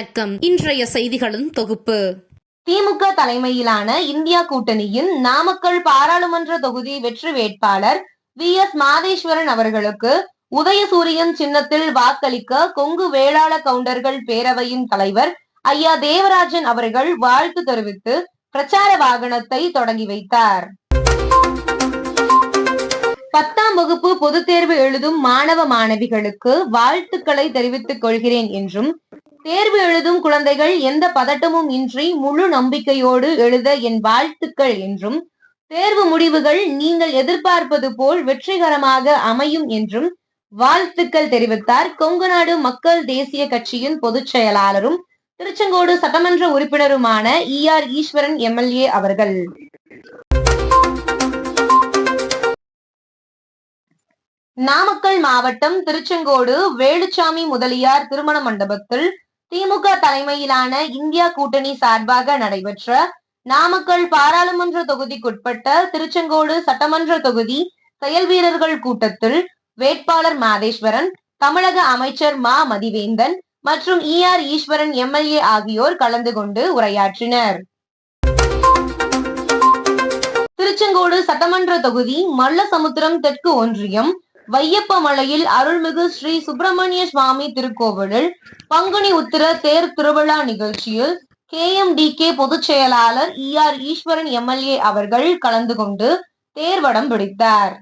வணக்கம். இன்றைய செய்திகளின் தொகுப்பு. திமுக தலைமையிலான இந்தியா கூட்டணியின் நாமக்கல் பாராளுமன்ற தொகுதி வெற்றி வேட்பாளர் வி. எஸ். மாதேஸ்வரன் அவர்களுக்கு உதயசூரியன் சின்னத்தில் வாக்களிக்க கொங்கு வேளாள கவுண்டர்கள் பேரவையின் தலைவர் ஐயா தேவராஜன் அவர்கள் வாழ்த்து தெரிவித்து பிரச்சார வாகனத்தை தொடங்கி வைத்தார். பத்தாம் வகுப்பு பொதுத் தேர்வு எழுதும் மாணவ மாணவிகளுக்கு வாழ்த்துக்களை தெரிவித்துக் கொள்கிறேன் என்றும் தேர்வு எழுதும் குழந்தைகள் எந்த பதட்டமும் இன்றி முழு நம்பிக்கையோடு எழுத என் வாழ்த்துக்கள் என்றும் தேர்வு முடிவுகள் நீங்கள் எதிர்பார்ப்பது போல் வெற்றிகரமாக அமையும் என்றும் வாழ்த்துக்கள் தெரிவித்தார். கொங்குநாடு மக்கள் தேசிய கட்சியின் பொதுச் செயலாளரும் திருச்செங்கோடு சட்டமன்ற உறுப்பினருமான இ ஆர் ஈஸ்வரன் எம்எல்ஏ அவர்கள். நாமக்கல் மாவட்டம் திருச்செங்கோடு வேலுச்சாமி முதலியார் திருமண மண்டபத்தில் திமுக தலைமையிலான இந்தியா கூட்டணி சார்பாக நடைபெற்ற நாமக்கல் பாராளுமன்ற தொகுதிக்குட்பட்ட திருச்செங்கோடு சட்டமன்ற தொகுதி செயல் வீரர்கள் கூட்டத்தில் வேட்பாளர் மாதேஸ்வரன் தமிழக அமைச்சர் மா மதிவேந்தன் மற்றும் இ ஆர் ஈஸ்வரன் எம்எல்ஏ ஆகியோர் கலந்து கொண்டு உரையாற்றினர். திருச்செங்கோடு சட்டமன்ற தொகுதி மல்லசமுத்திரம் தெற்கு ஒன்றியம் வையப்பமலையில் அருள்மிகு ஸ்ரீ சுப்பிரமணிய சுவாமி திருக்கோவிலில் பங்குனி உத்திர தேர் திருவிழா நிகழ்ச்சியில் கே எம் டி கே பொதுச் செயலாளர் இ ஆர் ஈஸ்வரன் எம்எல்ஏ அவர்கள் கலந்து கொண்டு தேர்வடம் பிடித்தார்.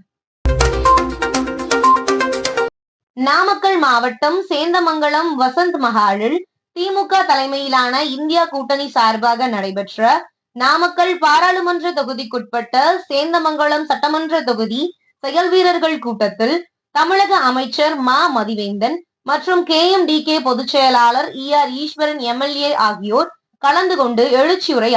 நாமக்கல் மாவட்டம் சேந்தமங்கலம் வசந்த் மஹாலில் திமுக தலைமையிலான இந்தியா கூட்டணி சார்பாக நடைபெற்ற நாமக்கல் பாராளுமன்ற தொகுதிக்குட்பட்ட சேந்தமங்கலம் சட்டமன்ற தொகுதி செயல் வீரர்கள் கூட்டத்தில் தமிழக அமைச்சர் மா மதிவேந்தன் மற்றும் கே எம் டி கே பொதுச் செயலாளர் இ ஆர் ஈஸ்வரன் எம்எல்ஏ ஆகியோர் கலந்து கொண்டு எழுச்சியுரை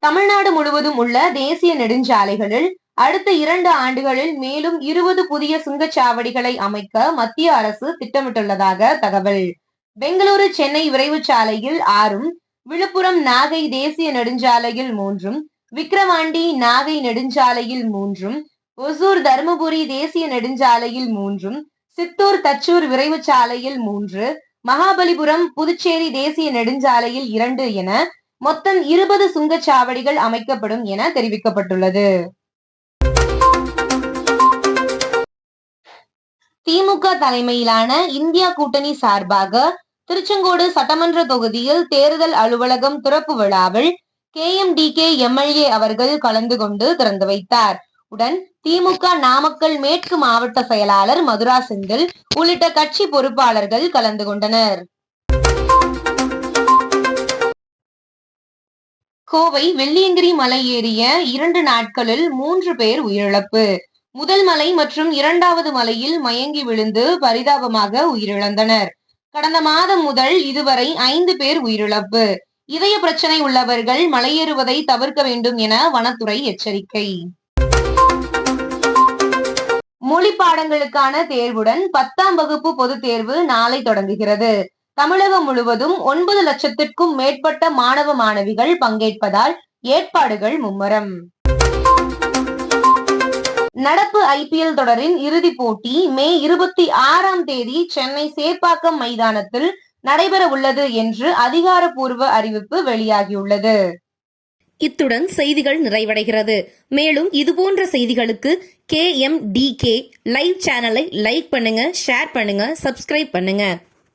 தமிழ்நாடு முழுவதும் உள்ள தேசிய நெடுஞ்சாலைகளில் அடுத்த இரண்டு ஆண்டுகளில் மேலும் இருபது புதிய சுங்கச்சாவடிகளை அமைக்க மத்திய அரசு திட்டமிட்டுள்ளதாக தகவல். பெங்களூரு சென்னை விரைவு சாலையில் ஆறும் விழுப்புரம் நாகை தேசிய நெடுஞ்சாலையில் மூன்றும் விக்கிரவாண்டி நாகை நெடுஞ்சாலையில் மூன்றும் ஒசூர் தருமபுரி தேசிய நெடுஞ்சாலையில் மூன்றும் சித்தூர் தச்சூர் விரைவு சாலையில் மூன்று மகாபலிபுரம் புதுச்சேரி தேசிய நெடுஞ்சாலையில் இரண்டு என மொத்தம் இருபது சுங்கச்சாவடிகள் அமைக்கப்படும் என தெரிவிக்கப்பட்டுள்ளது. திமுக தலைமையிலான இந்தியா கூட்டணி சார்பாக திருச்செங்கோடு சட்டமன்ற தொகுதியில் தேர்தல் அலுவலகம் திறப்பு விழாவில் K M T K MLA அவர்கள் கலந்து கொண்டு திறந்து வைத்தார். உடன் திமுக நாமக்கல் மேற்கு மாவட்ட செயலாளர் மதுரா செந்தில் உள்ளிட்ட கட்சி பொறுப்பாளர்கள் கலந்து கொண்டனர். கோவை வெள்ளியங்கிரி மலை ஏறிய இரண்டு நாட்களில் மூன்று பேர் உயிரிழப்பு. முதல் மலை மற்றும் இரண்டாவது மலையில் மயங்கி விழுந்து பரிதாபமாக உயிரிழந்தனர். கடந்த மாதம் முதல் இதுவரை ஐந்து பேர் உயிரிழப்பு. இதய பிரச்சனை உள்ளவர்கள் மலையேறுவதை தவிர்க்க வேண்டும் என வனத்துறை எச்சரிக்கை. மொழி பாடங்களுக்கான தேர்வுடன் பத்தாம் வகுப்பு பொதுத் தேர்வு நாளை தொடங்குகிறது. தமிழகம் முழுவதும் ஒன்பது லட்சத்திற்கும் மேற்பட்ட மாணவ மாணவிகள் பங்கேற்பதால் ஏற்பாடுகள் மும்முரம். நடப்பு ஐபிஎல் தொடரின் இறுதிப் போட்டி மே இருபத்தி ஆறாம் தேதி சென்னை சேப்பாக்கம் மைதானத்தில் நடைபெற உள்ளது என்று அதிகாரப்பூர்வ அறிவிப்பு வெளியாகியுள்ளது. இத்துடன் செய்திகள் நிறைவடைகிறது. மேலும் இதுபோன்ற செய்திகளுக்கு K M T K live சேனலை லைக் பண்ணுங்க ஷேர் பண்ணுங்க சப்ஸ்கிரைப் பண்ணுங்க.